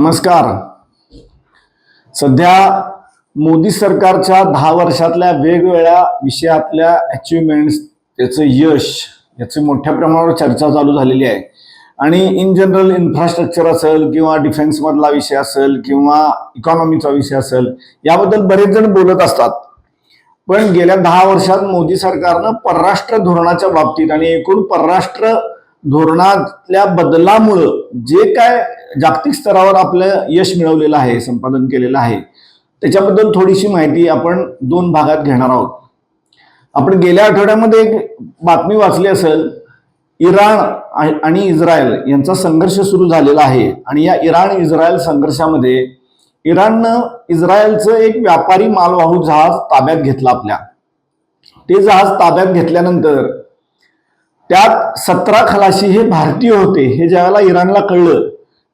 नमस्कार. सध्या मोदी सरकारच्या दहा वर्षातल्या वेगवेगळ्या विषयातल्या अचिव्हमेंट्स त्याचं यश याची मोठ्या प्रमाणावर चर्चा चालू झालेली आहे. आणि इन जनरल इन्फ्रास्ट्रक्चर असेल किंवा डिफेन्समधला विषय असेल किंवा इकॉनॉमीचा विषय असेल याबद्दल बरेच जण बोलत असतात. पण गेल्या दहा वर्षात मोदी सरकारनं परराष्ट्र धोरणाच्या बाबतीत आणि एकूण परराष्ट्र धोरणातल्या बदलामुळं जे काय जागतिक स्तरावर आपलं यश मिळवलेलं आहे संपादन केलेलं आहे. त्याच्याबद्दल थोडीशी माहिती आपण दोन भागात घेणार आहोत. आपण गेल्या आठवड्यामध्ये एक बातमी वाचली असेल इराण आणि इस्रायल यांचा संघर्ष सुरू झालेला आहे. आणि या इराण इस्रायल संघर्षामध्ये इराणनं इस्रायलचं एक व्यापारी मालवाहू जहाज ताब्यात घेतलं आपल्या. ते जहाज ताब्यात घेतल्यानंतर त्यात सतरा खलाशी हे भारतीय होते हे ज्यावेळेला इराणला कळलं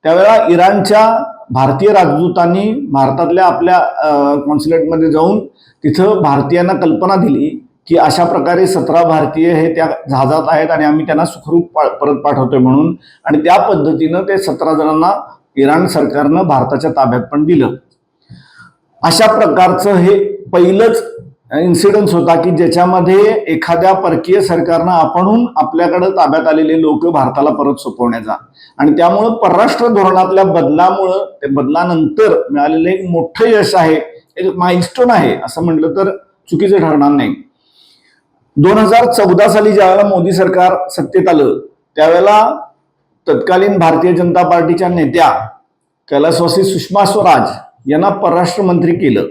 त्यावेळेला इराणच्या भारतीय राजदूतांनी भारतातल्या आपल्या कॉन्सुलेटमध्ये जाऊन तिथं भारतीयांना कल्पना दिली की अशा प्रकारे सतरा भारतीय हे त्या जहाजात आहेत आणि आम्ही त्यांना सुखरूप पा- परत पाठवतोय म्हणून. आणि त्या पद्धतीनं ते सतरा जणांना इराण सरकारनं भारताच्या ताब्यात पण दिलं. अशा प्रकारचं हे पहिलंच इन्सिडन्स होता की ज्याच्यामध्ये एखाद्या परकीय सरकारनं आपणहून आपल्याकडे ताब्यात आलेले लोक भारताला परत सोपवण्याचा. आणि त्यामुळं परराष्ट्र धोरणातल्या बदलामुळं ते बदलानंतर मिळालेलं एक मोठं यश आहे एक माइलस्टोन आहे असं म्हटलं तर चुकीचं ठरणार नाही. दोन हजार चौदा साली ज्यावेळेला मोदी सरकार सत्तेत आलं त्यावेळेला तत्कालीन भारतीय जनता पार्टीच्या नेत्या कैलासवासी सुषमा स्वराज यांना परराष्ट्र मंत्री केलं.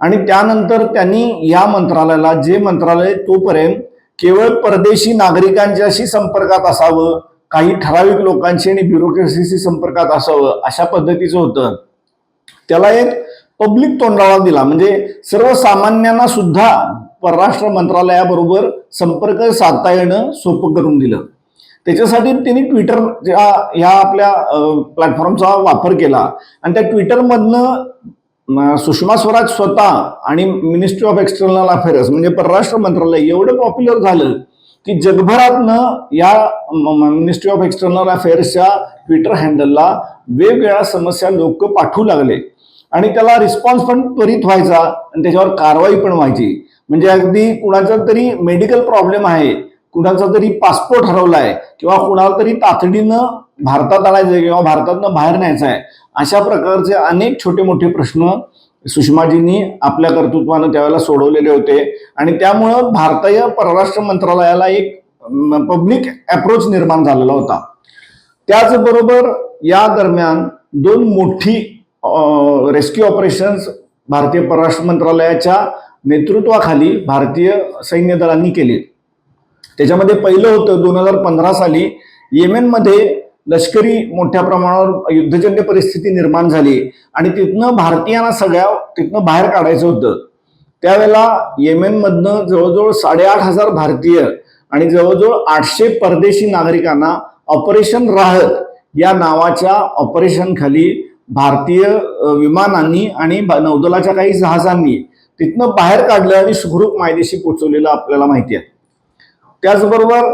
आणि त्यानंतर त्यांनी या मंत्रालयाला जे मंत्रालय तोपर्यंत केवळ परदेशी नागरिकांच्याशी संपर्कात असावं काही ठराविक लोकांशी आणि ब्युरोक्रेसीशी संपर्कात असावं अशा पद्धतीचं होतं. त्याला एक पब्लिक तोंडाळा दिला. म्हणजे सर्वसामान्यांना सुद्धा परराष्ट्र मंत्रालयाबरोबर संपर्क साधता येणं सोपं करून दिलं. त्याच्यासाठी त्यांनी ट्विटर ह्या आपल्या प्लॅटफॉर्मचा वापर केला. आणि त्या ट्विटरमधनं सुषमा स्वराज स्वतः आणि मिनिस्ट्री ऑफ एक्सटर्नल अफेअर्स म्हणजे परराष्ट्र मंत्रालय एवढं पॉप्युलर झालं की जगभरातनं या मिनिस्ट्री ऑफ एक्सटर्नल अफेअर्सच्या ट्विटर हँडलला वेगवेगळ्या समस्या लोक पाठवू लागले. आणि त्याला रिस्पॉन्स पण त्वरित व्हायचा आणि त्याच्यावर कारवाई पण व्हायची. म्हणजे अगदी कुणाचा तरी मेडिकल प्रॉब्लेम आहे कुणाचा तरी पासपोर्ट हरवलाय किंवा कुणाला तरी तातडीनं भारतात आणायचंय किंवा भारतातनं बाहेर न्यायचं आहे अशा प्रकारचे अनेक छोटे मोठे प्रश्न सुषमाजींनी आपल्या कर्तृत्वानं त्यावेळेला सोडवलेले होते. आणि त्यामुळं भारतीय परराष्ट्र मंत्रालयाला एक पब्लिक अप्रोच निर्माण झालेला होता. त्याचबरोबर या दरम्यान दोन मोठी रेस्क्यू ऑपरेशन्स भारतीय परराष्ट्र मंत्रालयाच्या नेतृत्वाखाली भारतीय सैन्य दलांनी केली. त्याच्यामध्ये पहिलं होतं दोन हजार पंधरा साली येमेनमध्ये लष्करी मोठ्या प्रमाणावर युद्धजन्य परिस्थिती निर्माण झाली आणि तिथनं भारतीयांना सगळ्या तिथनं बाहेर काढायचं होतं. त्यावेळेला येमेनमधनं जवळजवळ साडेआठ हजार भारतीय आणि जवळजवळ आठशे परदेशी नागरिकांना ऑपरेशन राहत या नावाच्या ऑपरेशन खाली भारतीय विमानांनी आणि नौदलाच्या काही जहाजांनी तिथनं बाहेर काढलं आणि सुखरूप मायदेशी पोचवलेलं आपल्याला माहिती आहे. त्याचबरोबर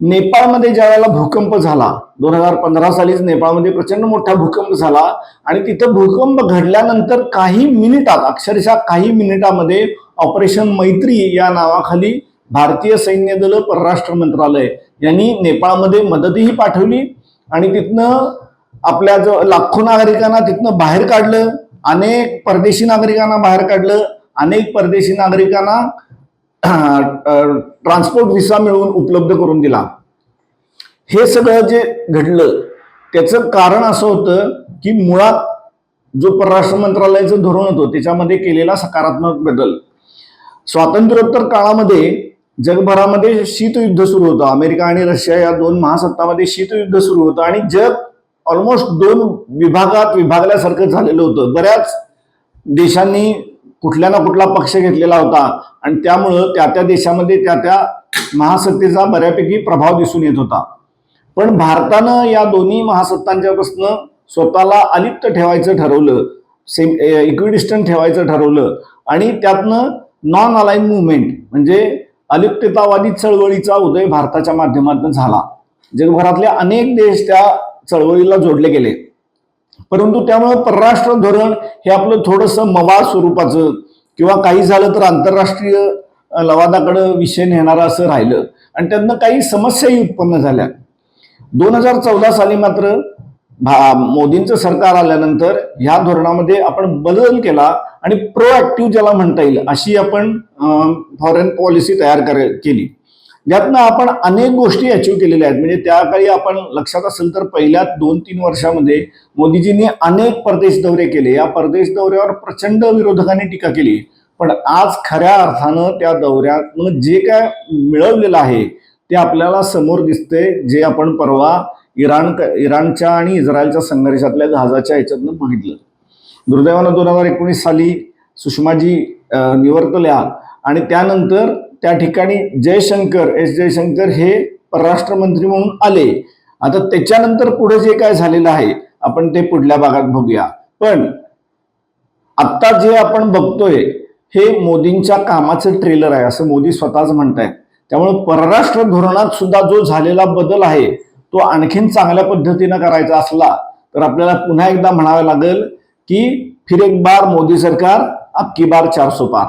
नेपाळमध्ये ज्या वेळेला भूकंप झाला दोन हजार पंधरा सालीच नेपाळमध्ये प्रचंड मोठा भूकंप झाला आणि तिथं भूकंप घडल्यानंतर काही मिनिटात अक्षरशः काही मिनिटामध्ये ऑपरेशन मैत्री या नावाखाली भारतीय सैन्य दल परराष्ट्र मंत्रालय यांनी नेपाळमध्ये मदतही पाठवली आणि तिथनं आपल्या जो लाखो नागरिकांना तिथनं बाहेर काढलं अनेक परदेशी नागरिकांना बाहेर काढलं अनेक परदेशी नागरिकांना ट्रान्सपोर्ट व्हिसा मिळवून उपलब्ध करून दिला. हे सगळं जे घडलं त्याचं कारण असं होतं की मुळात जो परराष्ट्र मंत्रालयाचं धोरण होतं त्याच्यामध्ये केलेला सकारात्मक बदल. स्वातंत्र्योत्तर काळामध्ये जगभरामध्ये शीतयुद्ध सुरू होतं. अमेरिका आणि रशिया या दोन महासत्तामध्ये शीतयुद्ध सुरू होतं आणि जग ऑलमोस्ट दोन विभागात विभागल्यासारखं झालेलं होतं. बऱ्याच देशांनी कुठल्या ना कुठला पक्ष घेतलेला होता. आणि त्यामुळं त्या त्या देशामध्ये त्या त्या महासत्तेचा बऱ्यापैकी प्रभाव दिसून येत होता. पण भारतानं या दोन्ही महासत्तांच्यापासून स्वतःला अलिप्त ठेवायचं ठरवलं. सेम इक्विडिस्टंट ठेवायचं ठरवलं. आणि त्यातनं नॉन अलाइन मुवमेंट म्हणजे अलिप्ततावादी चळवळीचा उदय भारताच्या माध्यमातून झाला. जगभरातले अनेक देश त्या चळवळीला जोडले गेले. परंतु त्यामुळे परराष्ट्र धोरण हे आपलं थोडंसं मवाळ स्वरूपाचं किंवा काही झालं तर आंतरराष्ट्रीय लवादाकडं विषय नेणारा असं राहिलं. आणि त्यांना काही समस्याही उत्पन्न झाल्या. दोन हजार चौदा साली मात्र भा- मोदींचं सरकार आल्यानंतर ह्या धोरणामध्ये आपण बदल केला आणि प्रोएक्टिव्ह ज्याला म्हणता येईल अशी आपण फॉरेन पॉलिसी तयार कर केली. ज्यातनं आपण अनेक गोष्टी अचीव केलेल्या आहेत. म्हणजे त्या काळी आपण लक्षात असेल तर पहिल्या दोन तीन वर्षामध्ये मोदीजींनी अनेक परदेश दौरे केले. या परदेश दौऱ्यावर प्रचंड विरोधकांनी टीका केली. पण आज खऱ्या अर्थानं त्या दौऱ्यातनं जे काय मिळवलेलं आहे ते आपल्याला समोर दिसते जे आपण परवा इराण इराणच्या आणि इस्रायलच्या संघर्षातल्या जहाजाच्या ह्याच्यातनं बघितलं. दुर्दैवानं दोन हजार एकोणीस साली सुषमाजी निवर्तल्या आणि त्यानंतर त्या ठिकाणी जयशंकर एस जयशंकर हे परराष्ट्र मंत्री म्हणून आले. आता त्याच्यानंतर पुढे जे काय झालेलं आहे आपण ते पुढल्या भागात बघूया. पण आत्ता जे आपण बघतोय हे मोदींच्या कामाचं ट्रेलर आहे असं मोदी स्वतःच म्हणतायत. त्यामुळे परराष्ट्र धोरणात सुद्धा जो झालेला बदल आहे तो आणखीन चांगल्या पद्धतीनं करायचा असला तर आपल्याला पुन्हा एकदा म्हणावं लागेल की फिर एक बार मोदी सरकार अब की बार चारसो पार.